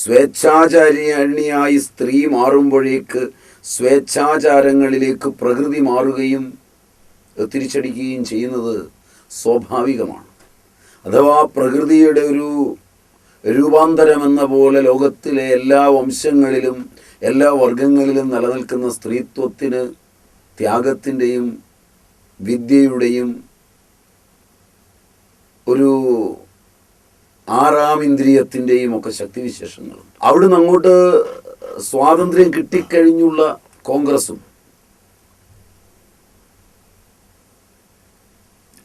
സ്വേച്ഛാചാരിയായി സ്ത്രീ മാറുമ്പോഴേക്ക് സ്വേച്ഛാചാരങ്ങളിലേക്ക് പ്രകൃതി മാറുകയും തിരിച്ചടിക്കുകയും ചെയ്യുന്നത് സ്വാഭാവികമാണ്. അഥവാ പ്രകൃതിയുടെ ഒരു രൂപാന്തരം എന്ന പോലെ ലോകത്തിലെ എല്ലാ വംശങ്ങളിലും എല്ലാ വർഗങ്ങളിലും നിലനിൽക്കുന്ന സ്ത്രീത്വത്തിന് ത്യാഗത്തിന്റെയും വിദ്യയുടെയും ഒരു ആറാം ഇന്ദ്രിയത്തിന്റെയും ഒക്കെ ശക്തിവിശേഷങ്ങളുണ്ട് അവിടുന്ന് അങ്ങോട്ട് സ്വാതന്ത്ര്യം കിട്ടിക്കഴിഞ്ഞുള്ള കോൺഗ്രസും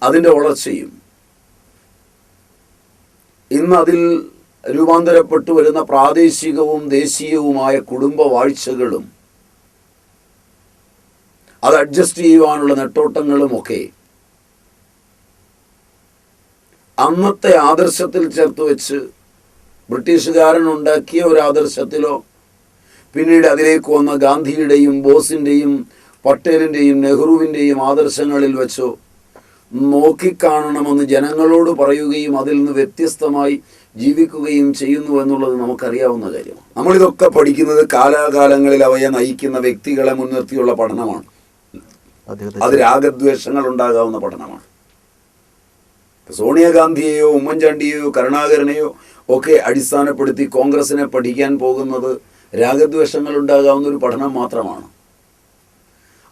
അതിന്റെ വളർച്ചയും ഇന്ന് അതിൽ രൂപാന്തരപ്പെട്ടു വരുന്ന പ്രാദേശികവും ദേശീയവുമായ കുടുംബ വാഴ്ചകളും അത് അഡ്ജസ്റ്റ് ചെയ്യുവാനുള്ള നെട്ടോട്ടങ്ങളുമൊക്കെ അന്നത്തെ ആദർശത്തിൽ ചേർത്ത് വെച്ച് ബ്രിട്ടീഷുകാരൻ ഉണ്ടാക്കിയ ഒരു ആദർശത്തിലോ പിന്നീട് അതിലേക്ക് വന്ന ഗാന്ധിയുടെയും ബോസിന്റെയും പട്ടേലിന്റെയും നെഹ്റുവിന്റെയും ആദർശങ്ങളിൽ വെച്ചോ നോക്കിക്കാണണമെന്ന് ജനങ്ങളോട് പറയുകയും അതിൽ നിന്ന് വ്യത്യസ്തമായി ജീവിക്കുകയും ചെയ്യുന്നു എന്നുള്ളത് നമുക്കറിയാവുന്ന കാര്യമാണ്. നമ്മളിതൊക്കെ പഠിക്കുന്നത് കാലാകാലങ്ങളിൽ അവയെ നയിക്കുന്ന വ്യക്തികളെ മുൻനിർത്തിയുള്ള പഠനമാണ്. അത് രാഗദ്വേഷങ്ങൾ ഉണ്ടാകാവുന്ന പഠനമാണ്. സോണിയാഗാന്ധിയെയോ ഉമ്മൻചാണ്ടിയെയോ കരുണാകരനെയോ ഒക്കെ അടിസ്ഥാനപ്പെടുത്തി കോൺഗ്രസിനെ പഠിക്കാൻ പോകുന്നത് രാഗദ്വേഷങ്ങൾ ഉണ്ടാകാവുന്ന ഒരു പഠനം മാത്രമാണ്.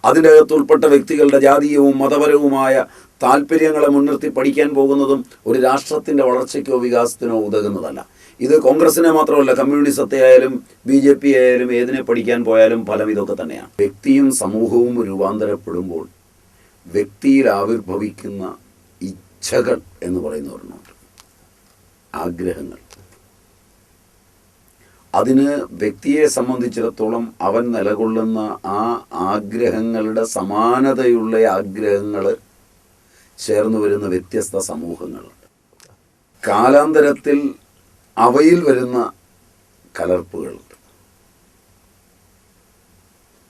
അതിന്റെ അകത്ത് ഉൾപ്പെട്ട വ്യക്തികളുടെ ജാതീയവും മതപരവുമായ താല്പര്യങ്ങളെ മുൻനിർത്തി പഠിക്കാൻ പോകുന്നതും ഒരു രാഷ്ട്രത്തിന്റെ വളർച്ചയ്ക്കോ വികാസത്തിനോ ഉതകുന്നതല്ല. ഇത് കോൺഗ്രസിനെ മാത്രമല്ല കമ്മ്യൂണിസത്തെ ആയാലും ബി ജെ പി ആയാലും ഏതിനെ പഠിക്കാൻ പോയാലും ഫലം ഇതൊക്കെ തന്നെയാണ്. വ്യക്തിയും സമൂഹവും രൂപാന്തരപ്പെടുമ്പോൾ വ്യക്തിയിൽ ആവിർഭവിക്കുന്ന ഇച്ഛകൾ എന്ന് പറയുന്ന ഒരെണ്ണമുണ്ട്. ആഗ്രഹങ്ങൾ. അതിന് വ്യക്തിയെ സംബന്ധിച്ചിടത്തോളം അവൻ നിലകൊള്ളുന്ന ആ ആഗ്രഹങ്ങളുടെ സമാനതയുള്ള ആഗ്രഹങ്ങൾ ചേർന്നു വരുന്ന വ്യത്യസ്ത സമൂഹങ്ങളുണ്ട്. കാലാന്തരത്തിൽ അവയിൽ വരുന്ന കലർപ്പുകളുണ്ട്.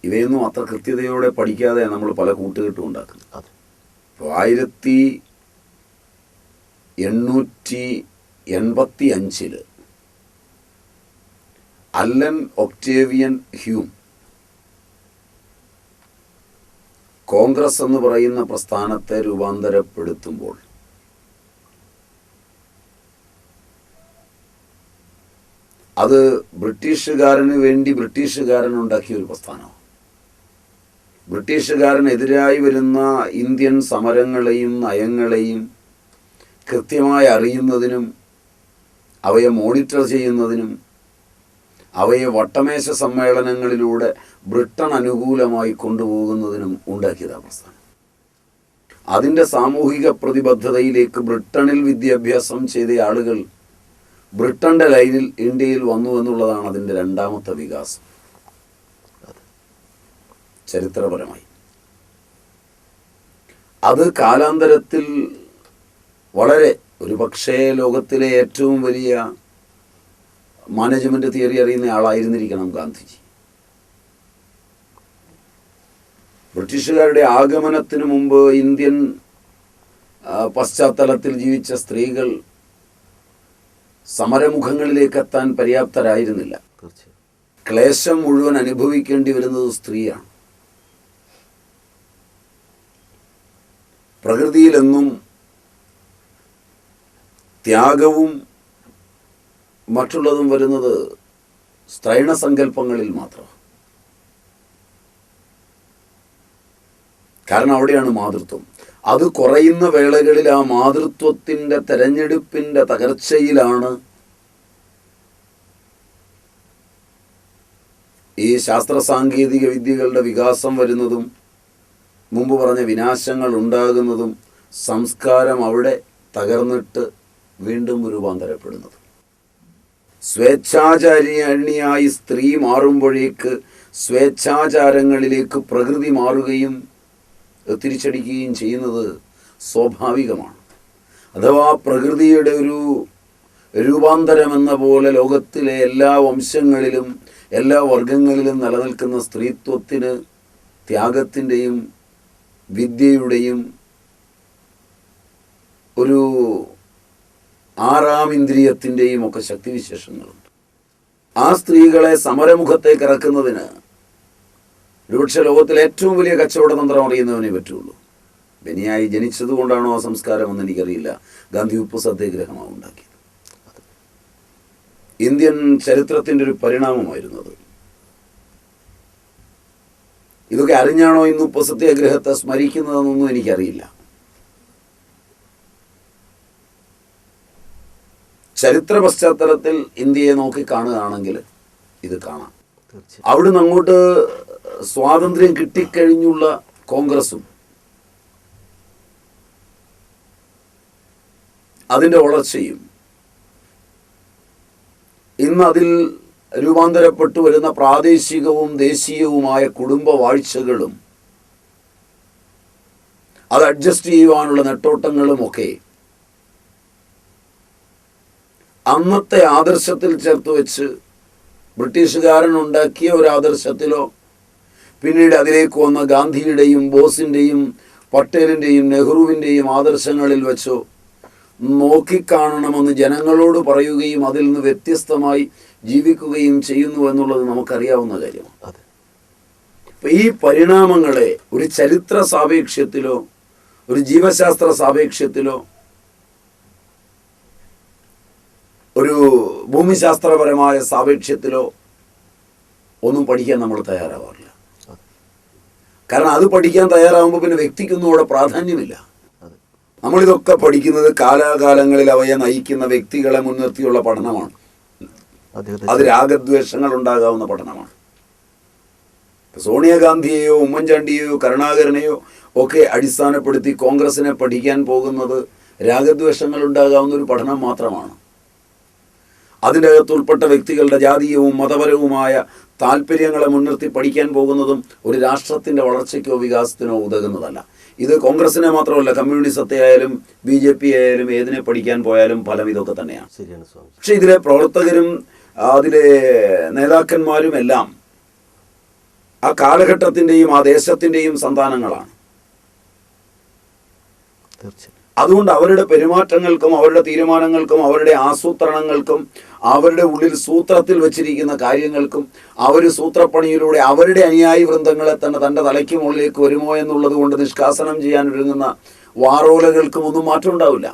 ഇവയൊന്നും അത്ര കൃത്യതയോടെ പഠിക്കാതെ നമ്മൾ പല കൂട്ടുകെട്ടും ഉണ്ടാക്കുന്നത്. അപ്പോൾ ആയിരത്തി എണ്ണൂറ്റി എൺപത്തി അഞ്ചിൽ അല്ലൻ ഒക്ടേവിയൻ ഹ്യൂം. കോൺഗ്രസ് എന്ന് പറയുന്ന പ്രസ്ഥാനത്തെ രൂപാന്തരപ്പെടുത്തുമ്പോൾ. അത് ബ്രിട്ടീഷുകാരന് വേണ്ടി ബ്രിട്ടീഷുകാരൻ ഉണ്ടാക്കിയ ഒരു പ്രസ്ഥാനമാണ്. ബ്രിട്ടീഷുകാരനെതിരായി വരുന്ന ഇന്ത്യൻ സമരങ്ങളെയും നയങ്ങളെയും കൃത്യമായി അറിയുന്നതിനും അവയെ മോണിറ്റർ ചെയ്യുന്നതിനും അവയെ വട്ടമേശ സമ്മേളനങ്ങളിലൂടെ ബ്രിട്ടൻ അനുകൂലമായി കൊണ്ടുപോകുന്നതിനും ഉണ്ടാക്കിയതാണ് പ്രസ്ഥാനം. അതിന്റെ സാമൂഹിക പ്രതിബദ്ധതയിലേക്ക് ബ്രിട്ടണിൽ വിദ്യാഭ്യാസം ചെയ്ത ആളുകൾ ബ്രിട്ടന്റെ ലൈനിൽ ഇന്ത്യയിൽ വന്നു എന്നുള്ളതാണ് അതിന്റെ രണ്ടാമത്തെ വികാസം. ചരിത്രപരമായി. അത് കാലാന്തരത്തിൽ വളരെ ഒരു പക്ഷേ ലോകത്തിലെ ഏറ്റവും വലിയ മാനേജ്മെന്റ് തിയറി അറിയുന്ന ആളായിരുന്നിരിക്കണം ഗാന്ധിജി. ബ്രിട്ടീഷുകാരുടെ ആഗമനത്തിന് മുമ്പ് ഇന്ത്യൻ പശ്ചാത്തലത്തിൽ ജീവിച്ച സ്ത്രീകൾ സമരമുഖങ്ങളിലേക്ക് എത്താൻ പര്യാപ്തരായിരുന്നില്ല ക്ലേശം മുഴുവൻ അനുഭവിക്കേണ്ടി വരുന്നത് സ്ത്രീയാണ്. പ്രകൃതിയിലെന്നും ത്യാഗവും മറ്റുള്ളതും വരുന്നത് സ്ത്രൈണസങ്കല്പങ്ങളിൽ മാത്രമാണ്. കാരണം അവിടെയാണ് മാതൃത്വം. അത് കുറയുന്ന വേളകളിൽ ആ മാതൃത്വത്തിന്റെ തെരഞ്ഞെടുപ്പിന്റെ തകർച്ചയിലാണ് ഈ ശാസ്ത്ര സാങ്കേതിക വിദ്യകളുടെ വികാസം വരുന്നതും മുമ്പ് പറഞ്ഞ വിനാശങ്ങൾ ഉണ്ടാകുന്നതും സംസ്കാരം അവിടെ തകർന്നിട്ട് വീണ്ടും രൂപാന്തരപ്പെടുന്നത്. സ്വേച്ഛാചാരിയായി സ്ത്രീ മാറുമ്പോഴേക്ക് സ്വേച്ഛാചാരങ്ങളിലേക്ക് പ്രകൃതി മാറുകയും തിരിച്ചടിക്കുകയും ചെയ്യുന്നത് സ്വാഭാവികമാണ്. അഥവാ പ്രകൃതിയുടെ ഒരു രൂപാന്തരം എന്ന പോലെ ലോകത്തിലെ എല്ലാ വംശങ്ങളിലും എല്ലാ വർഗങ്ങളിലും നിലനിൽക്കുന്ന സ്ത്രീത്വത്തിന് ത്യാഗത്തിന്റെയും വിദ്യയുടെയും ഒരു ആറാം ഇന്ദ്രിയത്തിന്റെയും ഒക്കെ ശക്തിവിശേഷങ്ങളുണ്ട്. ആ സ്ത്രീകളെ സമരമുഖത്തേക്ക് ഇറക്കുന്നതിന് ഒരുപക്ഷെ ലോകത്തിലെ ഏറ്റവും വലിയ കച്ചവട തന്ത്രം അറിയുന്നവനെ പറ്റുള്ളൂ. ബനിയായി ജനിച്ചതുകൊണ്ടാണോ ആ സംസ്കാരം എന്ന് എനിക്കറിയില്ല. ഗാന്ധി ഉപ്പ് സത്യാഗ്രഹമാണ് ഉണ്ടാക്കിയത്. ഇന്ത്യൻ ചരിത്രത്തിന്റെ ഒരു പരിണാമമായിരുന്നത് ഇതൊക്കെ അറിഞ്ഞാണോ ഇന്ന് ഉപ്പ് സത്യാഗ്രഹത്തെ സ്മരിക്കുന്നതെന്നൊന്നും എനിക്കറിയില്ല. ചരിത്ര പശ്ചാത്തലത്തിൽ ഇന്ത്യയെ നോക്കി കാണുകയാണെങ്കിൽ ഇത് കാണാം. അവിടുന്ന് അങ്ങോട്ട് സ്വാതന്ത്ര്യം കിട്ടിക്കഴിഞ്ഞുള്ള കോൺഗ്രസും അതിന്റെ വളർച്ചയും ഇന്ന് അതിൽ രൂപാന്തരപ്പെട്ടു വരുന്ന പ്രാദേശികവും ദേശീയവുമായ കുടുംബ വാഴ്ചകളും അത് അഡ്ജസ്റ്റ് ചെയ്യുവാനുള്ള നെട്ടോട്ടങ്ങളുമൊക്കെ അന്നത്തെ ആദർശത്തിൽ ചേർത്ത് വെച്ച് ബ്രിട്ടീഷുകാരൻ ഉണ്ടാക്കിയ ഒരു ആദർശത്തിലോ പിന്നീട് അതിലേക്ക് വന്ന ഗാന്ധിയുടെയും ബോസിന്റെയും പട്ടേലിന്റെയും നെഹ്റുവിന്റെയും ആദർശങ്ങളിൽ വെച്ചോ നോക്കിക്കാണണമെന്ന് ജനങ്ങളോട് പറയുകയും അതിൽ നിന്ന് വ്യത്യസ്തമായി ജീവിക്കുകയും ചെയ്യുന്നു എന്നുള്ളത് നമുക്കറിയാവുന്ന കാര്യമാണ്. അതെ. അപ്പൊ ഈ പരിണാമങ്ങളെ ഒരു ചരിത്ര സാപേക്ഷ്യത്തിലോ ഒരു ജീവശാസ്ത്ര സാപേക്ഷ്യത്തിലോ ഒരു ഭൂമിശാസ്ത്രപരമായ സാപേക്ഷ്യത്തിലോ ഒന്നും പഠിക്കാൻ നമ്മൾ തയ്യാറാവാറില്ല. കാരണം അത് പഠിക്കാൻ തയ്യാറാകുമ്പോൾ പിന്നെ വ്യക്തിക്കൊന്നും അവിടെ പ്രാധാന്യമില്ല. നമ്മളിതൊക്കെ പഠിക്കുന്നത് കാലാകാലങ്ങളിൽ അവയെ നയിക്കുന്ന വ്യക്തികളെ മുൻനിർത്തിയുള്ള പഠനമാണ്. അത് രാഗദ്വേഷങ്ങൾ ഉണ്ടാകാവുന്ന പഠനമാണ് സോണിയാഗാന്ധിയെയോ ഉമ്മൻചാണ്ടിയെയോ കരുണാകരനെയോ ഒക്കെ അടിസ്ഥാനപ്പെടുത്തി കോൺഗ്രസിനെ പഠിക്കാൻ പോകുന്നത് രാഗദ്വേഷങ്ങൾ ഉണ്ടാകാവുന്ന ഒരു പഠനം മാത്രമാണ്. അതിന്റെ അകത്ത് ഉൾപ്പെട്ട വ്യക്തികളുടെ ജാതീയവും മതപരവുമായ താല്പര്യങ്ങളെ മുൻനിർത്തി പഠിക്കാൻ പോകുന്നതും ഒരു രാഷ്ട്രത്തിന്റെ വളർച്ചയ്ക്കോ വികാസത്തിനോ ഉതകുന്നതല്ല. ഇത് കോൺഗ്രസിനെ മാത്രമല്ല കമ്മ്യൂണിസത്തെ ആയാലും ബി ജെ പി ആയാലും ഏതിനെ പഠിക്കാൻ പോയാലും ഫലം ഇതൊക്കെ തന്നെയാണ്. ശരിയാണ് പക്ഷെ ഇതിലെ പ്രവർത്തകരും അതിലെ നേതാക്കന്മാരും എല്ലാം ആ കാലഘട്ടത്തിന്റെയും ആ ദേശത്തിന്റെയും സന്താനങ്ങളാണ്. തീർച്ചയായും. അതുകൊണ്ട് അവരുടെ പെരുമാറ്റങ്ങൾക്കും അവരുടെ തീരുമാനങ്ങൾക്കും അവരുടെ ആസൂത്രണങ്ങൾക്കും അവരുടെ ഉള്ളിൽ സൂത്രത്തിൽ വെച്ചിരിക്കുന്ന കാര്യങ്ങൾക്കും അവർ സൂത്രപ്പണിയിലൂടെ അവരുടെ അനുയായി വൃന്ദങ്ങളെ തന്നെ തന്റെ തലയ്ക്ക് മുകളിലേക്ക് വരുമോ എന്നുള്ളത് കൊണ്ട് നിഷ്കാസനം ചെയ്യാൻ ഒരുങ്ങുന്ന വാറോലകൾക്കും ഒന്നും മാറ്റം ഉണ്ടാവില്ല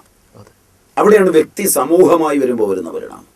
അവിടെയാണ് വ്യക്തി സമൂഹമായി വരുമ്പോൾ വരുന്ന പരിണാമം